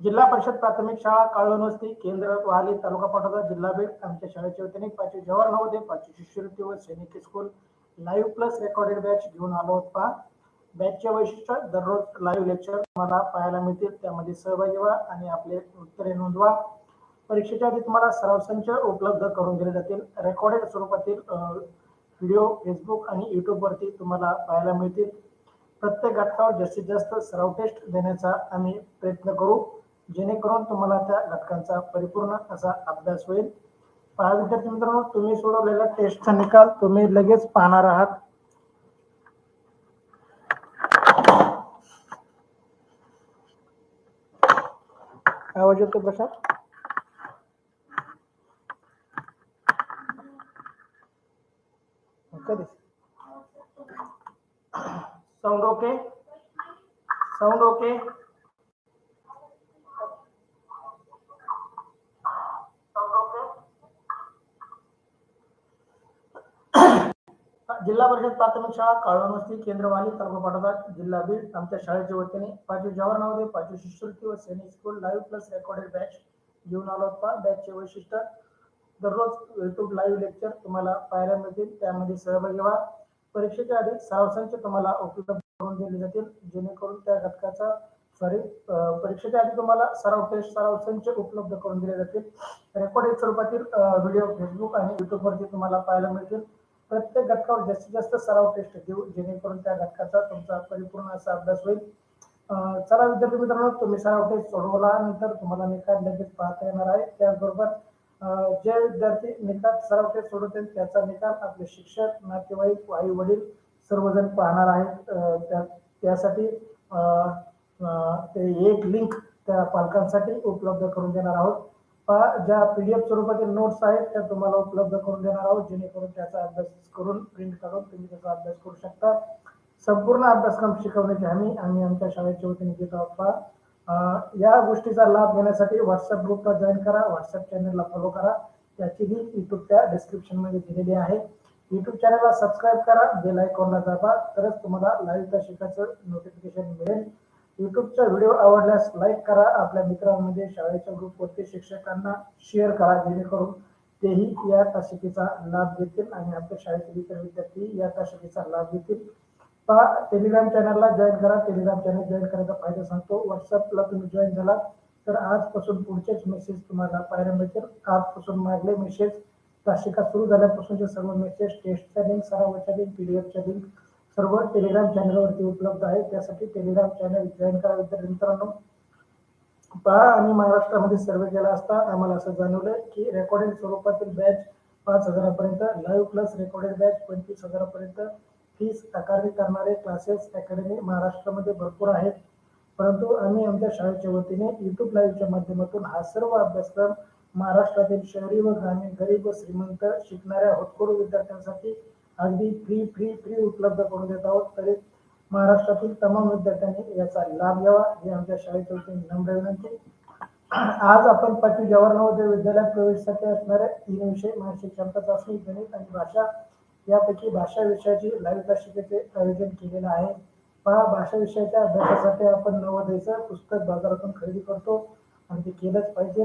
जिल्हा परिषद प्राथमिक शाळा काळवण वस्ती केंद्र वाली तालुका पाठोदा जिल्हा बीड आमच्या शाळेच्या वतीने पाचवी जवाहर नवोदय पाचवी शिष्यवृत्ती व सैनिकी school live plus recorded batch घेऊन आलो होता बॅचचे वैशिष्ट्य दररोज लाईव्ह लेक्चर तुम्हाला पाहायला मिळतील. त्यामध्ये सहभागी व्हा आणि आपले उत्तरे नोंदवा. परीक्षेच्या आधी तुम्हाला सराव संच उपलब्ध करून दिले जातील. रेकॉर्डेड स्वरूपातील व्हिडिओ फेसबुक आणि यूट्यूबवरती तुम्हाला पाहायला मिळतील. प्रत्येक घटकावर जास्तीत जास्त सराव टेस्ट देण्याचा आम्ही प्रयत्न करू. जेणेकरून तुम्हाला त्या घटकांचा परिपूर्ण असा अभ्यास होईल. पहा विद्यार्थी मित्रांनो तुम्ही सोडवलेला टेस्टचा निकाल तुम्ही लगेच पाहणार आहात. आवाज येतो प्रसाद? कधी साऊंड ओके साऊंड ओके जिल्हा परिषद प्राथमिक शाळा काळवणवस्ती केंद्रवाली तालुका पाटोदा जिल्हा बीड आमच्या शाळेच्या वतीने पाचवी जवाहर नवोदय पाचवी शिष्यवृत्ती व सैनिक school live plus recorded batch घेऊन आलो होता बॅचचे वैशिष्ट्य दररोज युट्यूब लाईव्ह लेक्चर तुम्हाला पाहायला मिळतील. त्यामध्ये सहभागी व्हा. परीक्षेच्या आधी सरावसांचे तुम्हाला उपलब्ध करून दिले जातील. जेणेकरून त्या घटकाचा सॉरी परीक्षेच्या आधी तुम्हाला सराव टेस्ट सराव संच उपलब्ध करून दिले जातील. रेकॉर्डेड स्वरूपातील व्हिडिओ फेसबुक आणि युट्यूबवरती तुम्हाला पाहायला मिळतील. प्रत्येक घटकावर जास्तीत जास्त सराव टेस्ट देऊ जेणेकरून त्या घटकाचा तुमचा परिपूर्ण असा अभ्यास होईल. चला विद्यार्थी मित्रांनो तुम्ही सराव टेस्ट सोडवल्यानंतर तुम्हाला निकाल लगेच पाहता येणार आहे. त्याचबरोबर जे विद्यार्थी निकाल सराव टेस्ट सोडवतील त्याचा निकाल आपले शिक्षक नातेवाईक आई वडील सर्वजण पाहणार आहेत. त्या त्यासाठी ते एक लिंक त्या पालकांसाठी उपलब्ध करून देणार आहोत. पहा ज्या पीडीएफ स्वरूपातील नोट्स आहेत त्या तुम्हाला उपलब्ध करून देणार आहोत जेणेकरून त्याचा अभ्यास करून प्रिंट काढून तुम्ही त्याचा अभ्यास करू शकता. संपूर्ण अभ्यासक्रम शिकवण्याची हमी आम्ही आमच्या शाळेच्या वतीने घेत आहोत. पहा या गोष्टीचा लाभ घेण्यासाठी व्हॉट्सअप ग्रुपला जॉईन करा व्हॉट्सअप चॅनलला फॉलो करा. त्याची लिंक युट्यूबच्या डिस्क्रिप्शनमध्ये दिलेली आहे. युट्यूब चॅनलला सबस्क्राईब करा बेल आयकॉनला दाबा तरच तुम्हाला लाईव्ह शिकायचं नोटिफिकेशन मिळेल. युट्यूबचा व्हिडिओ आवडल्यास लाईक करा आपल्या मित्रांमध्ये शाळेच्या ग्रुपवरती शिक्षकांना शेअर करा जेणेकरून तेही या तासिकेचा लाभ घेतील आणि आपल्या शाळेतील इतर विद्यार्थी या तासिकेचा लाभ घेतील. पहा टेलिग्राम चॅनलला जॉईन करा. टेलिग्राम चॅनल जॉईन करायचा फायदा सांगतो. व्हॉट्सअपला तुम्ही जॉईन झाला तर आजपासून पुढचेच मेसेज तुम्हाला पाहायला मिळतील. आजपासून मागले मेसेज तासिका सुरू झाल्यापासूनचे सर्व मेसेज टेस्टच्या लिंक सरावाच्या लिंक एफच्या लिंक सर्व टेलिग्राम चॅनलवरती उपलब्ध आहे त्यासाठी टेलिग्राम चॅनल जॉईन करा विद्यार्थी मित्रांनो पहा आम्ही महाराष्ट्रामध्ये सर्वे केला असता आम्हाला असं जाणवलं की रेकॉर्डेड स्वरूपातील बॅच पाच हजारापर्यंत लाईव्ह प्लस रेकॉर्डेड बॅच पंचवीस हजारापर्यंत फीस आकारणी करणारे क्लासेस अकॅडमी महाराष्ट्रामध्ये भरपूर आहेत. परंतु आम्ही आमच्या शाळेच्या वतीने युट्यूब लाईव्हच्या माध्यमातून हा सर्व अभ्यासक्रम महाराष्ट्रातील शहरी व ग्रामीण गरीब व श्रीमंत शिकणाऱ्या होतकरू विद्यार्थ्यांसाठी अगदी फ्री फ्री फ्री उपलब्ध करून देत आहोत. तरी महाराष्ट्रातील तमाम विद्यार्थ्यांनी याचा लाभ घ्यावा ही आमच्या शाळेतर्फे वतीने नम्र विनंती. आज आपण पाचवी जवाहर नवोदय विद्यालयात प्रवेशासाठी असणाऱ्या तीन विषय मानसिक क्षमता चाचणी गणित आणि भाषा. यापैकी भाषा विषयाची लाईव्ह तासिकेचे आयोजन केलेलं आहे. पहा भाषा विषयाच्या अभ्यासासाठी आपण नवोदयचं पुस्तक बाजारातून खरेदी करतो आणि ते केलंच पाहिजे.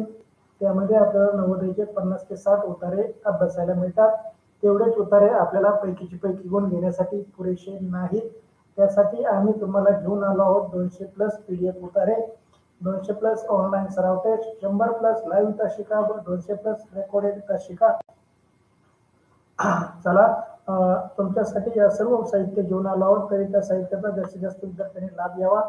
त्यामध्ये आपल्याला नवोदयचे पन्नास ते साठ उतारे अभ्यासायला मिळतात. तेवढेच उतारे आपल्याला पैकीची पैकी गुण घेण्यासाठी पुरेसे नाहीत. त्यासाठी आम्ही तुम्हाला घेऊन आलो आहोत दोनशे प्लस पी डी एफ उतारे. दोनशे प्लस ऑनलाईन सराव टेस्ट शंभर प्लस लाईव्ह तासिका व दोनशे प्लस रेकॉर्डेड तासिका. चला अं, तुमच्यासाठी या सर्व साहित्य घेऊन आलो आहोत. तरी त्या साहित्याचा जास्तीत जास्त विद्यार्थ्यांनी लाभ घ्यावा.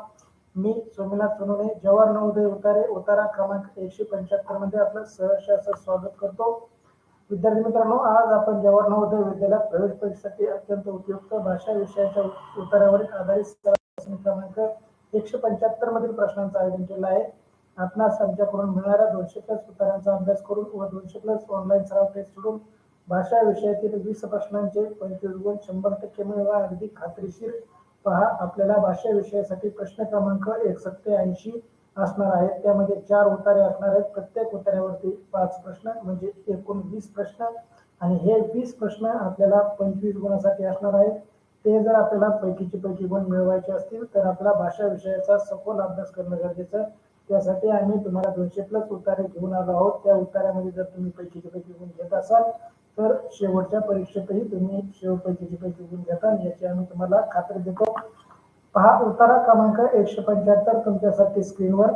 मी सोमनाथ सोनवणे जवाहर नवोदय उतारे. उतारा क्रमांक एकशे पंच्याहत्तरमध्ये आपलं सहर्ष स्वागत करतो. विद्यार्थी मित्रांनो आज आपण जवाहर नवोदय विद्यालयात प्रवेश परीक्षेसाठी अत्यंत उपयुक्त भाषा विषयाच्या उत्तरावरील आधारित क्रमांक एकशे पंच्याहत्तर मधील प्रश्नांचं आयोजन केलं आहे. आपणास आमच्याकडून मिळणाऱ्या दोनशे प्लस उत्तरांचा अभ्यास करून व दोनशे प्लस ऑनलाईन सराव टेस्ट सोडून भाषा विषयातील वीस प्रश्नांचे पंचवीस गुण शंभर टक्के मिळवा अगदी खात्रीशीर पहा. आपल्याला भाषा विषयासाठी प्रश्न क्रमांक एकसष्ट ऐंशी असणार आहेत. त्यामध्ये चार उतारे असणार आहेत. प्रत्येक उतार्यावरती पाच प्रश्न म्हणजे एकूण वीस प्रश्न. आणि हे वीस प्रश्न आपल्याला पंचवीस गुणासाठी असणार आहेत. ते जर आपल्याला पैकीचे पैकी गुण मिळवायचे असतील तर आपला भाषा विषयाचा सखोल अभ्यास करणं गरजेचं त्यासाठी आम्ही तुम्हाला दोनशे प्लस उतारे घेऊन आलो आहोत. त्या उतार्यामध्ये जर तुम्ही पैकीचे पैकी गुण घेत असाल तर शेवटच्या परीक्षेतही तुम्ही शेव पैकीचे पैकी गुण घेता याची आम्ही तुम्हाला खात्री देतो. पहा उतारा क्रमांक एकशे पंच्याहत्तर तुमच्यासाठी स्क्रीनवर.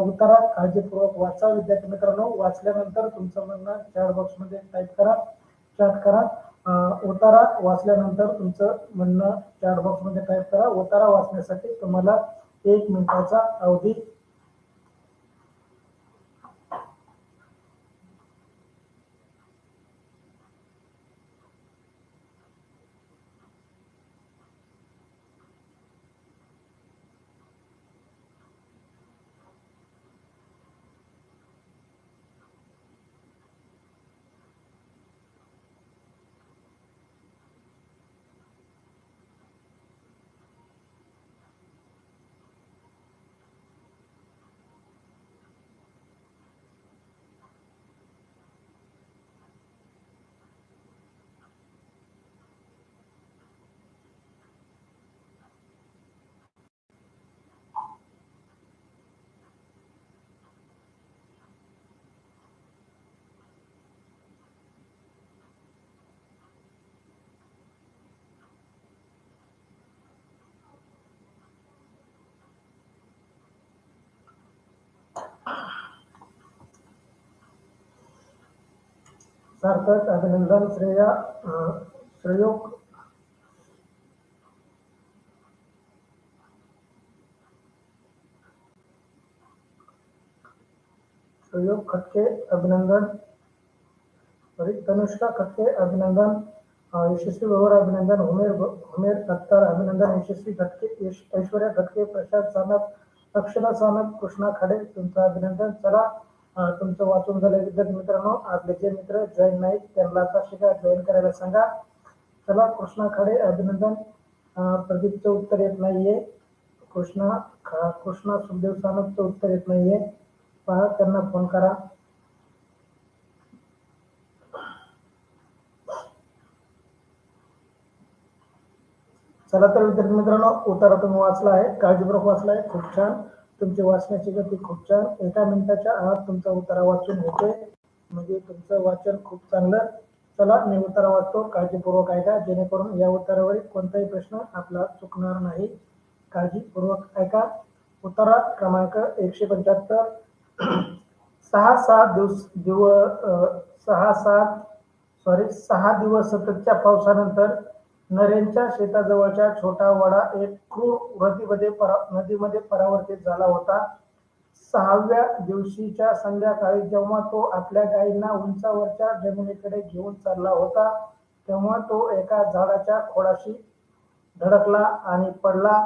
उतारा काळजीपूर्वक वाचा. विद्यार्थी मित्रांनो वाचल्यानंतर तुमचं म्हणणं चॅट बॉक्समध्ये टाईप करा चॅट करा. उतारा वाचल्यानंतर तुमचं म्हणणं चॅट बॉक्समध्ये टाईप करा. उतारा वाचण्यासाठी तुम्हाला एक मिनिटाचा अवधी सार्थक अभिनंदन श्रेया श्रेयोग श्रेयोग खटके अभिनंदन. तनुष्का खटके अभिनंदन. यशस्वी व्यवहार अभिनंदन. उमेर उमेर दत्तार अभिनंदन. यशस्वी खटके ऐश्वर्या खटके प्रशांत सानप रक्षणा सानप कृष्णा खाडे तुमचं अभिनंदन. चला तुमचं वाचून झालं विद्यार्थी मित्रांनो. आपले जे मित्र जॉईन नाहीत त्यांना आता शिका जॉईन करायला सांगा. चला कृष्णा खाडे अभिनंदन. प्रदीपचं उत्तर येत नाहीये. कृष्णा कृष्णा सुखदेव सानपचं उत्तर येत नाहीये. पहा त्यांना फोन करा. चला तर विद्यार्थी मित्रांनो उतारा तुम्ही वाचला आहे. काळजीपूर्वक वाचला आहे. खूप छान. तुमची वाचण्याची गती खूप छान. एका मिनिटाच्या आत तुमचा उतारा वाचून होते म्हणजे तुमचं वाचन खूप चांगलं. चला मी उतारा वाचतो. काळजीपूर्वक ऐका. जेणेकरून या उतारावरील कोणताही प्रश्न आपला चुकणार नाही. काळजीपूर्वक ऐका. उतारा क्रमांक एकशे पंच्याहत्तर. सहा सात दिवस दिव सहा सात सॉरी सहा दिवस सततच्या पावसानंतर नरेंच्या शेताजवळच्या छोटा वडा एक क्रूर नदीमध्ये परा नदीमध्ये परावर्तित झाला होता. सहाव्या दिवशीच्या संध्याकाळी जेव्हा तो आपल्या गायींना उंचावरच्या जमिनीकडे घेऊन चालला होता तेव्हा तो एका झाडाच्या खोडाशी धडकला आणि पडला.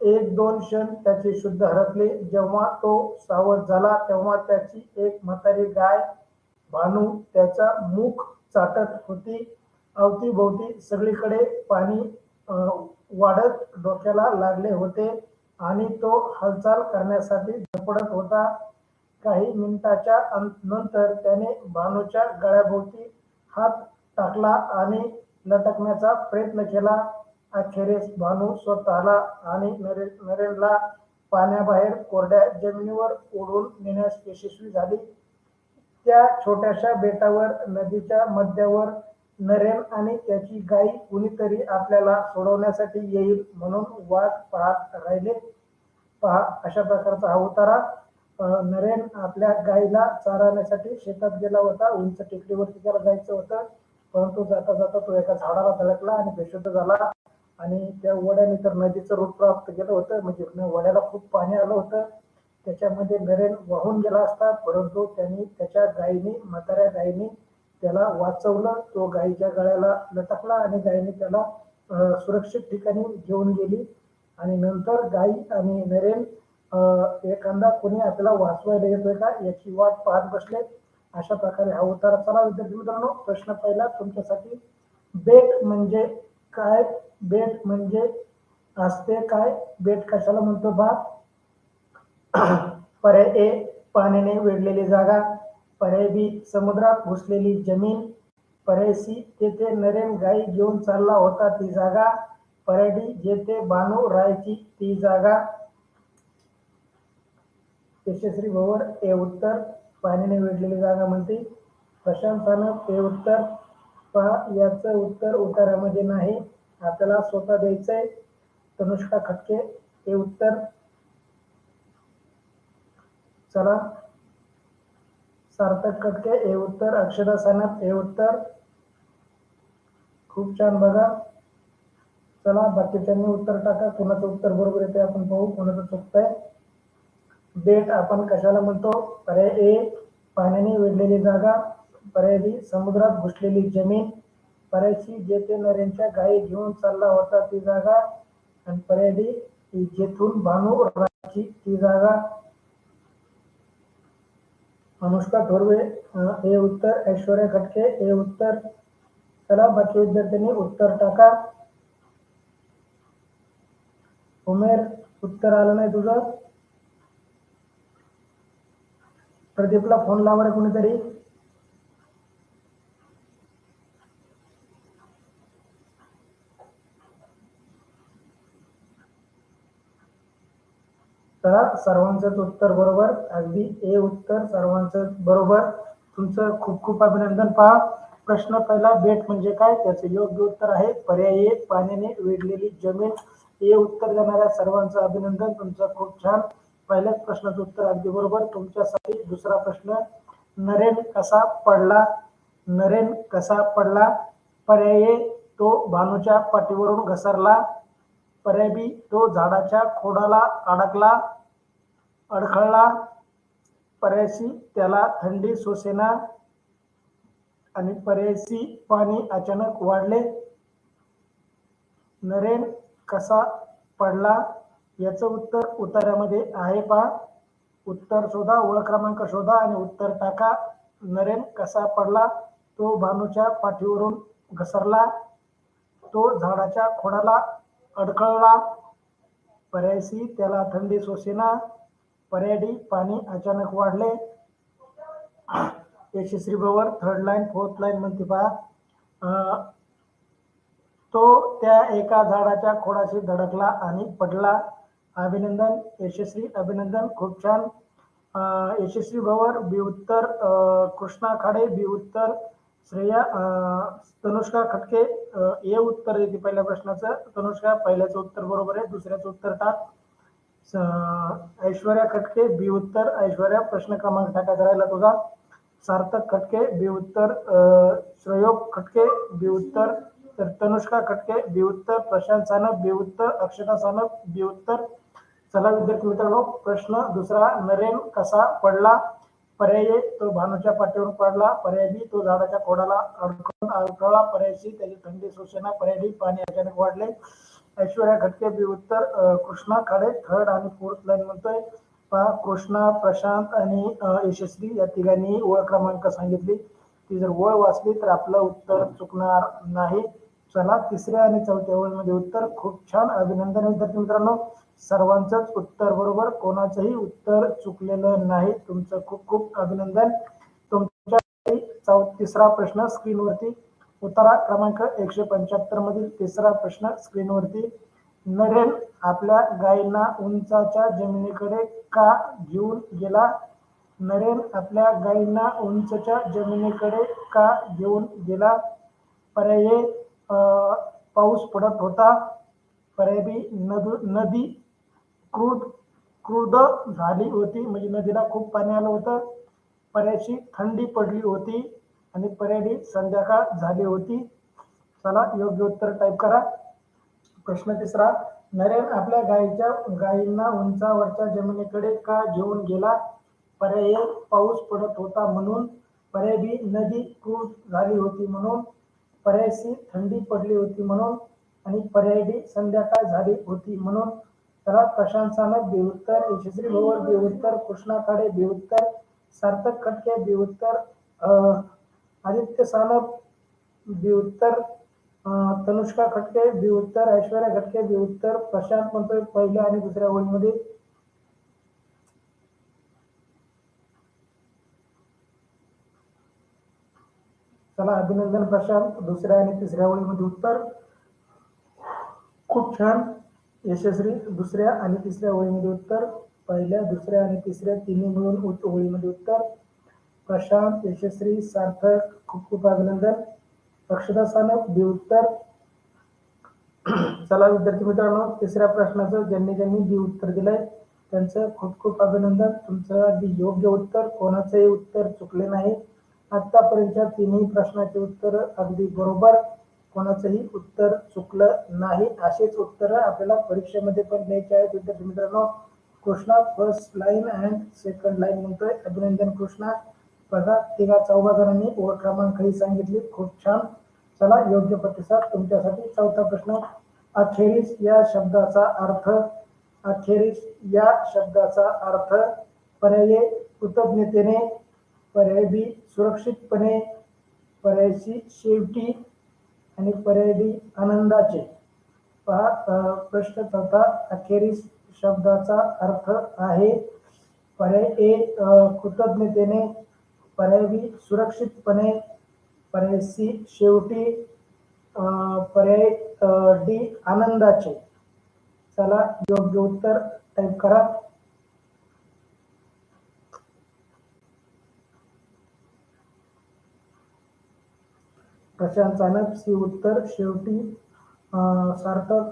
एक दोन क्षण त्याची शुद्ध हरपले. जेव्हा तो सावध झाला तेव्हा त्याची एक म्हातारी गाय भानू त्याचा मुख चाटत होती. अवतीभोवती सगळीकडे पाणी वाढत डोक्याला लागले होते आणि तो हालचाल करण्यासाठी झपडत होता. काही मिनिटाच्या नंतर त्याने भानूच्या गळ्याभोवती हात टाकला आणि लटकण्याचा प्रयत्न केला. अखेरीस भानू स्वतःला आणि नरे नरेनला पाण्याबाहेर कोरड्या जमिनीवर ओढून नेण्यास यशस्वी झाली. त्या छोट्याशा बेटावर नदीच्या मध्यावर नरेन आणि त्याची गाई कुणीतरी आपल्याला सोडवण्यासाठी येईल म्हणून वाट पाहत राहिले. पहा अशा प्रकारचा हा उतारा. नरेन आपल्या गाईला चारण्यासाठी शेतात गेला होता उंच टेकडीवरती त्याला जायचं होतं. परंतु जाता जाता तो एका झाडाला धडकला आणि बेशुद्ध झाला. आणि त्या वड्याने तर नदीचं रूप प्राप्त केलं होतं म्हणजे वड्याला खूप पाणी आलं होतं. त्याच्यामध्ये नरेन वाहून गेला असता परंतु त्यांनी त्याच्या गायीने म्हाताऱ्या गायीने त्याला वाचवलं तो गायीच्या गळ्याला लटकला आणि गायीने त्याला सुरक्षित ठिकाणी घेऊन गेली. आणि नंतर गाई आणि नरेन एखादा कोणी आपल्याला वाचवायला येतोय का याची वाट पाहत बसले. अशा प्रकारे हा उतार चला. विद्यार्थी मित्रांनो प्रश्न पहिला तुमच्यासाठी बेट म्हणजे काय? बेट म्हणजे असते काय? बेट कशाला म्हणतो बा पर्याय ए पाण्याने वेढलेली जागा. पर्याय समुद्रात घुसलेली जमीन पर्याय तेथे नरेन गाई घेऊन चालला होता. ती जागा पर्याय जेथे बानू राहायची ती जागा यशस्वी भवर ए उत्तर पाण्याने वेढलेली जागा म्हणते. प्रशांतानं ते उत्तर पहा याचं उत्तर उतारामध्ये नाही. आपल्याला स्वतः द्यायचंय. तनुष्का खटके ते उत्तर. चला. सार्थक कटके ए उत्तर अक्षरा सनत ए उत्तर. खूप छान बघा. चला बाकीच्यांनी उत्तर टाका. कुणाचं उत्तर बरोबर येते आपण पाहू कुणाचं चुकतंय. बेट आपण कशाला म्हणतो? पर्याय ए पाण्याने वेढलेली जागा. पर्याय बी समुद्रात घुसलेली जमीन. पर्याय सी जेथे नऱ्यांच्या गायी घेऊन चालला होता ती जागा. आणि पर्याय डी जेथून भानू राहायची ती जागा. अनुष्का थोरवे अं, हे उत्तर ऐश्वर्या खटके हे उत्तर चला बाकी विद्यार्थ्यांनी उत्तर टाका। उमेर उत्तर आलं नाही तुझं। प्रदीपला फोन लावा रे कुणीतरी तर सर्वांचंच उत्तर बरोबर. अगदी ए उत्तर सर्वांचं बरोबर. तुमचं खूप खूप अभिनंदन. पहा प्रश्न पहिला बेट म्हणजे काय? त्याचे योग्य उत्तर आहे. पर्याय एक पाण्याने वेढलेली जमीन. हे उत्तर देणाऱ्या सर्वांचं अभिनंदन. तुमचं खूप छान. पहिल्याच प्रश्नाचं उत्तर अगदी बरोबर. तुमच्यासाठी दुसरा प्रश्न नरेन कसा पडला? नरेन कसा पडला? पर्याय तो भानूच्या पाठीवरून घसरला. पर्याय बी तो झाडाच्या खोडाला अडकला. अडखळला. पर्याय त्याला थंडी सोसेना आणि पर्याय पाणी अचानक वाढले. नरेन कसा पडला याचं उत्तर उतार्यामध्ये आहे पहा. उत्तर शोधा ओळख क्रमांक शोधा आणि उत्तर टाका. नरेन कसा पडला? तो भानूच्या पाठीवरून घसरला. तो झाडाच्या खोडाला अडखळला. पर्यायशी त्याला थंडी सोसेना पर्याय पाणी अचानक वाढले. यशस्वी बवर थर्ड लाईन फोर्थ लाईन म्हणते पहा. तो त्या एका झाडाच्या खोडाशी धडकला आणि पडला. अभिनंदन यशस्वी अभिनंदन खूप छान. यशस्वी भवर बी उत्तर कृष्णा खाडे बी उत्तर श्रेया तनुष्का खटके ए उत्तर येते पहिल्या प्रश्नाचं. तनुष्का पहिल्याचं उत्तर बरोबर आहे दुसऱ्याचं उत्तर टाक. ऐश्वर्या खटके बी उत्तर ऐश्वर्या प्रश्न क्रमांक टाका करायला तुझा. सार्थक खटके बी उत्तर श्रयोग खटके बी उत्तर तर तनुष्का खटके बी उत्तर प्रशांत सानप बी उत्तर अक्षता सानप बी उत्तर. चला विद्यार्थी मित्रांनो प्रश्न दुसरा नरेन कसा पडला? पर्याय तो भानूच्या पाठीवर पडला पर्याय बी तो झाडाच्या खोडाला अडकून अडकळला पर्याय सी त्याची थंडी सोसेना पर्याय डी पाणी अचानक वाढले. ऐश्वर्या खटके बी उत्तर कृष्णा खाडे थर्ड आणि फोर्थ लाईन म्हणतोय. कृष्णा प्रशांत आणि यशस्वी या तिघांनी ओळ क्रमांक सांगितली. ती जर ओळ वाचली तर आपलं उत्तर चुकणार नाही. चला तिसऱ्या आणि चौथ्या ओळीमध्ये उत्तर. खूप छान. अभिनंदन विद्यार्थी मित्रांनो. सर्वांचंच उत्तर बरोबर. कोणाचंही उत्तर चुकलेलं नाही. तुमचं खूप खूप अभिनंदन. तुमच्या तिसरा प्रश्न स्क्रीनवरती उतारा क्रमांक एकशे पंच्याहत्तर मधील तिसरा प्रश्न स्क्रीनवरती नरेन आपल्या गायींना उंचाच्या जमिनीकडे का घेऊन गेला? नरेन आपल्या गायींना उंचच्या जमिनीकडे का घेऊन गेला? पर्याय पाऊस पडत होता. पर्याय बी नद नदी क्रूद क्रुद झाली होती. म्हणजे नदीला खूप पाणी आलं होतं. पर्यायशी थंडी पडली होती. आणि पर्यायी संध्याकाळ झाली होती. चला योग्य उत्तर टाईप करा. प्रश्न तिसरा नरेन आपल्या गायीच्या गायींना उंचावरच्या जमिनीकडे का घेऊन गेला? पर्याय पाऊस पडत होता म्हणून. पर्याय बी नदी क्रूज झाली होती म्हणून. पर्याय सी थंडी पडली होती म्हणून. आणि पर्याय डी संध्याकाळ झाली होती म्हणून. त्याला प्रशांत सानप बी यशस्वी भोवर बी कृष्णा खाडे सार्थक खटके बिउत्तर आदित्य सानप बी उत्तर तनुष्का खटके बी उत्तर ऐश्वर्या खटके बी उत्तर प्रशांत म्हणतोय पहिल्या आणि दुसऱ्या ओळीमध्ये. चला अभिनंदन प्रशांत दुसऱ्या आणि तिसऱ्या ओळीमध्ये उत्तर. खूप छान यशस्वी दुसऱ्या आणि तिसऱ्या ओळीमध्ये उत्तर. पहिल्या दुसऱ्या आणि तिसऱ्या तिन्ही मिळून ओळीमध्ये उत्तर. प्रशांत यशस्वी सार्थक खूप खूप अभिनंदन अक्षदा सानप बी उत्तर चला विद्यार्थी मित्रांनो तिसऱ्या प्रश्नाचं ज्यांनी ज्यांनी बी उत्तर दिलंय त्यांचं खूप खूप अभिनंदन तुमचं अगदी योग्य उत्तर कोणाचंही उत्तर चुकले नाही. आतापर्यंतच्या तिन्ही प्रश्नाचे उत्तर अगदी बरोबर कोणाचंही उत्तर चुकलं नाही. असेच उत्तर आपल्याला परीक्षेमध्ये पण द्यायचे आहेत. विद्यार्थी मित्रांनो Krishna first line and second line म्हणतोय. अभिनंदन कृष्णा. बघा तिघा चौघा जणांनी क्रमांक ही सांगितली. खूप छान. चला योग्य प्रतिसाद तुमच्यासाठी. चौथा प्रश्न अखेरीस या शब्दाचा अर्थ अखेरीस या शब्दाचा अर्थ पर्याय कृतज्ञतेने पर्याय बी सुरक्षितपणे पर्याय सी शेवटी आणि पर्याय डी आनंदाचे. पहा प्रश्न चौथा अखेरीस शब्दाचा अर्थ आहे पर्याय ए कृतज्ञतेने पर्यायी सुरक्षितपणे पर्याय सी शेवटी पर्याय डी आनंदाचे. चला योग्य उत्तर टाईप करा. प्रशांत चाणक सी उत्तर शेवटी सार्थक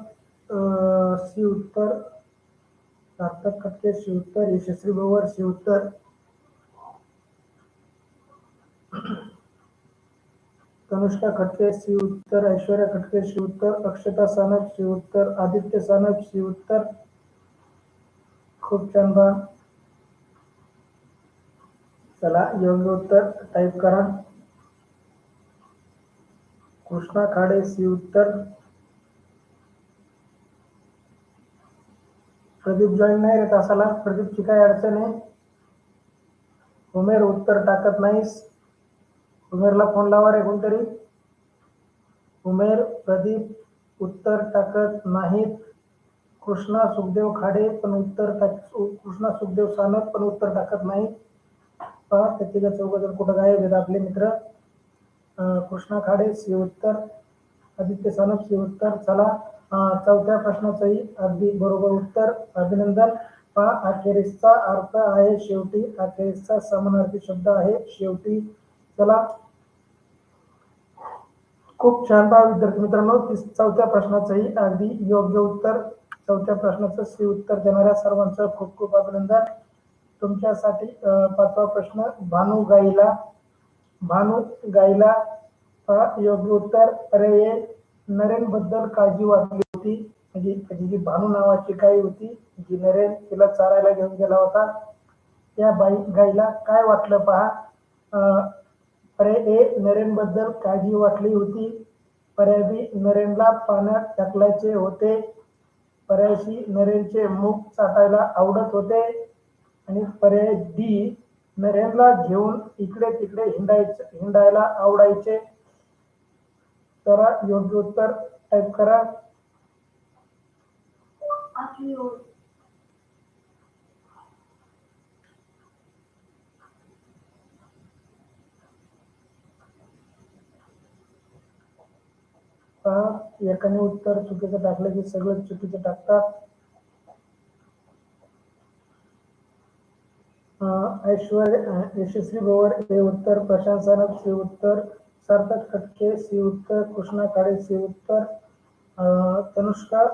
सी उत्तर सार्थक खटके सी उत्तर यशस्वी भवर सी उत्तर. तनुष्का खटके सी उत्तर ऐश्वर्या खटके सी उत्तर अक्षता सानप सी उत्तर आदित्य सानप सी उत्तर खूप छान बा चला योग्य उत्तर टाईप करा. कृष्णा खाडे सी उत्तर. प्रदीप जॉईन नाही रे तासाला. प्रदीपची काय अडचण आहे. उमेर उत्तर टाकत नाहीस. उमेरला फोन लावा रे कोणतरी. उमेर प्रदीप उत्तर टाकत नाहीत. कृष्णा सुखदेव खाडे पण उत्तर टाक कृष्णा सुखदेव सानप पण उत्तर टाकत नाही पहा त्याचे चौघजण कुठं गायब आहेत आपले मित्र. कृष्णा खाडे सी उत्तर आदित्य सानप सी उत्तर. चला चौथ्या प्रश्नाचंही अगदी बरोबर उत्तर. अभिनंदन. पहा अखेरीसचा अर्थ आहे शेवटी. अखेरीसचा समानार्थी शब्द आहे शेवटी. चला खूप छान पहा विद्यार्थी मित्रांनो चौथ्या प्रश्नाचंही अगदी योग्य उत्तर चौथ्या प्रश्नाचं सी उत्तर देणाऱ्या सर्वांचं खूप खूप अभिनंदन. तुमच्यासाठी पाचवा प्रश्न भानू गाईला भानू गाईला पहा योग्य उत्तर. अरे नरेन बद्दल काळजी वाटली होती. म्हणजे त्याची जी भानू नावाची गाई होती जी नरेन तिला चारायला घेऊन गेला होता. त्या बाई गाईला काय वाटलं पहा? अं, पर्याय ए नरेन बद्दल काळजी वाटली होती. पर्याय बी नरेनला पाण्यात टाकल्याचे होते. पर्याय सी नरेनचे मुख चाटायला आवडत होते. आणि पर्याय डी नरेनला घेऊन इकडे तिकडे हिंडायचं हिंडायला आवडायचे. तर योग्य उत्तर टाईप करा. पहा एकाने उत्तर चुकीचं टाकलं की सगळं चुकीचं टाकतात अं, ऐश्वर्य यशस्वी गोवर हे उत्तर. प्रशांत सानप सी उत्तर. सार्थक खटके सी उत्तर. कृष्णा काळे सी उत्तर. तनुष्का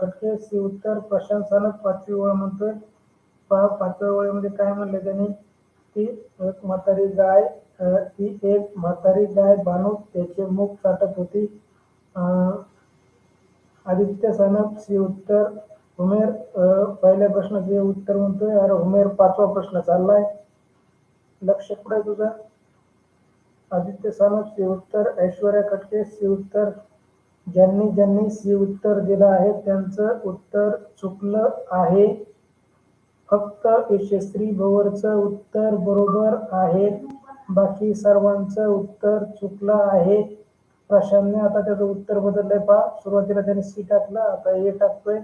खटके सी उत्तर. प्रशांत सानप पाचवी ओळ म्हणतोय. पहा पाचव्या ओळीमध्ये काय म्हणले त्यांनी? की एक म्हातारी गाय ती एक म्हातारी गाय बांधून त्याचे मुख चाटत होती. आदित्य सानप सी उत्तर उमेर पहिल्या प्रश्नाचे उत्तर म्हणतोय अरे उमेर पाचवा प्रश्न चाललाय. लक्ष कुठे तुझं? आदित्य सानप सी उत्तर ऐश्वर्या कटके सी उत्तर. ज्यांनी ज्यांनी सी उत्तर दिलं आहे त्यांचं उत्तर चुकलं आहे. फक्त यशस्वी भवरचं उत्तर बरोबर आहे. बाकी सर्वांचं उत्तर चुकलं आहे. प्रशांतने आता त्याचं उत्तर बदललंय. पहा सुरुवातीला त्याने सी टाकलं आता ए टाकतोय.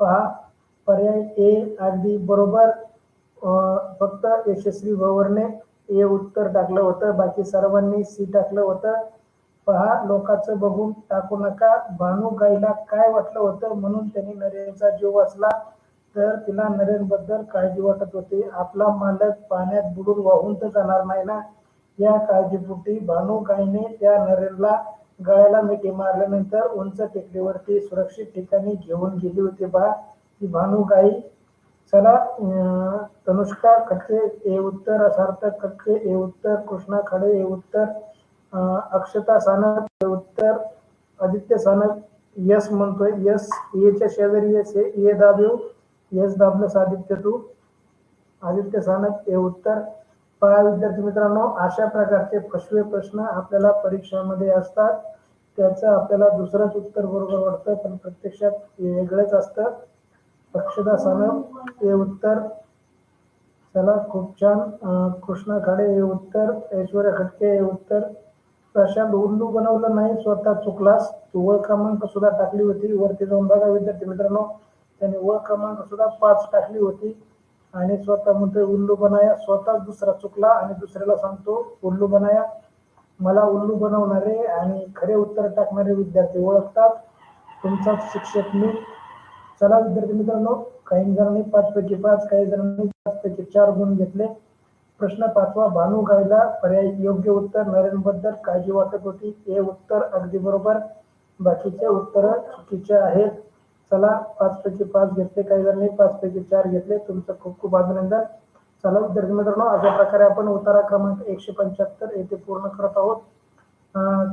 पहा पर्याय ए अगदी बरोबर फक्त यशस्वी भवरने ए उत्तर टाकलं होतं. बाकी सर्वांनी सी टाकलं होतं. पहा लोकांचं बघून टाकू नका. भानू गाईला काय वाटलं होतं म्हणून त्यांनी नरेनचा जीव वाचला. तर तिला नरेनबद्दल काळजी वाटत होती. आपला मालक पाण्यात बुडून वाहून तर जाणार नाही ना? या काळजीपोटी भानू त्या नरेनला गळ्याला मिठी मारल्यानंतर उंच टेकडीवरती सुरक्षित ठिकाणी घेऊन गेली होती बा. ती भानुगाई चला तनुष्का खटके ए उत्तर सार्थक खटके ए उत्तर कृष्णा खडे ए उत्तर अक्षता सानप ए उत्तर आदित्य सानप यस म्हणतोय यस येच्या शेजारी यस ए ये दाबेव यस दाबलं आदित्य तू आदित्य सानप ए उत्तर पहा विद्यार्थी मित्रांनो अशा प्रकारचे फसवे प्रश्न आपल्याला परीक्षामध्ये असतात. त्याचं आपल्याला दुसरंच उत्तर बरोबर वाटतं पण प्रत्यक्षात हे वेगळंच असतं. अक्षता हे उत्तर. चला खूप छान. कृष्णा खाडे हे उत्तर. ऐश्वर्या खटके हे उत्तर. प्रशांत उल्लू बनवलं नाही स्वतः चुकलास. तू ओळ क्रमांक सुद्धा टाकली होती. वरती जाऊन बघा विद्यार्थी मित्रांनो. त्याने वळ क्रमांक सुद्धा पाच टाकली होती. आणि स्वतः म्हणतोय उल्लू बनाया. स्वतः दुसरा चुकला आणि दुसऱ्याला सांगतो उल्लू बनाया. मला उल्लू बनवणारे आणि खरे उत्तर टाकणारे विद्यार्थी ओळखतात. तुमचाच शिक्षक मी. चला विद्यार्थी मित्रांनो काही जणांनी पाच पैकी पाच काही जणांनी पाच पैकी चार गुण घेतले. प्रश्न पाचवा भानू गायला पर्याय योग्य उत्तर. नरेनबद्दल काळजी वाटत होती. हे उत्तर अगदी बरोबर. बाकीचे उत्तर चुकीचे आहेत. चला पाच पैकी पाच घेतले काही जणांनी पाच पैकी चार घेतले. तुमचं खूप खूप अभिनंदन. चला विद्यार्थी मित्रांनो अशा प्रकारे आपण उतारा क्रमांक एकशे पंच्याहत्तर येथे पूर्ण करत आहोत.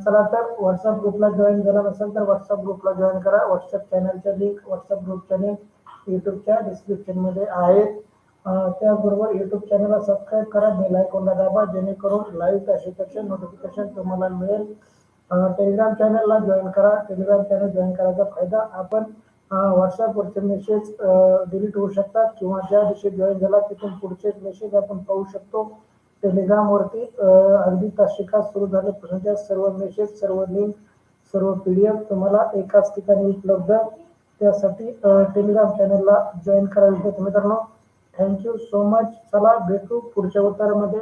चला तर व्हॉट्सअप ग्रुपला जॉईन झाला नसेल तर व्हॉट्सअप ग्रुपला जॉईन करा. व्हॉट्सअप चॅनलच्या लिंक व्हॉट्सअप ग्रुपच्या लिंक युट्यूबच्या डिस्क्रिप्शनमध्ये आहेत. त्याचबरोबर युट्यूब चॅनलला सबस्क्राईब करा. बेल आयकॉनला दाबा जेणेकरून लाईव्ह असे नोटिफिकेशन तुम्हाला मिळेल. टेलिग्राम चॅनलला जॉईन करा. टेलिग्राम चॅनल जॉईन करायचा फायदा आपण व्हॉट्सअपवरचे मेसेज डिलीट होऊ शकतात किंवा ज्या दिवशी जॉईन झाला तिथून पुढचे मेसेज आपण पाहू शकतो. टेलिग्रामवरती अं, अगदी तासिका सुरू झाल्यापासूनच्या सर्व मेसेज सर्व लिंक सर्व पी डी एफ तुम्हाला एकाच ठिकाणी उपलब्ध. त्यासाठी टेलिग्राम चॅनलला जॉईन करायला मित्रांनो. थँक्यू सो मच चला भेटू पुढच्या उतारामध्ये.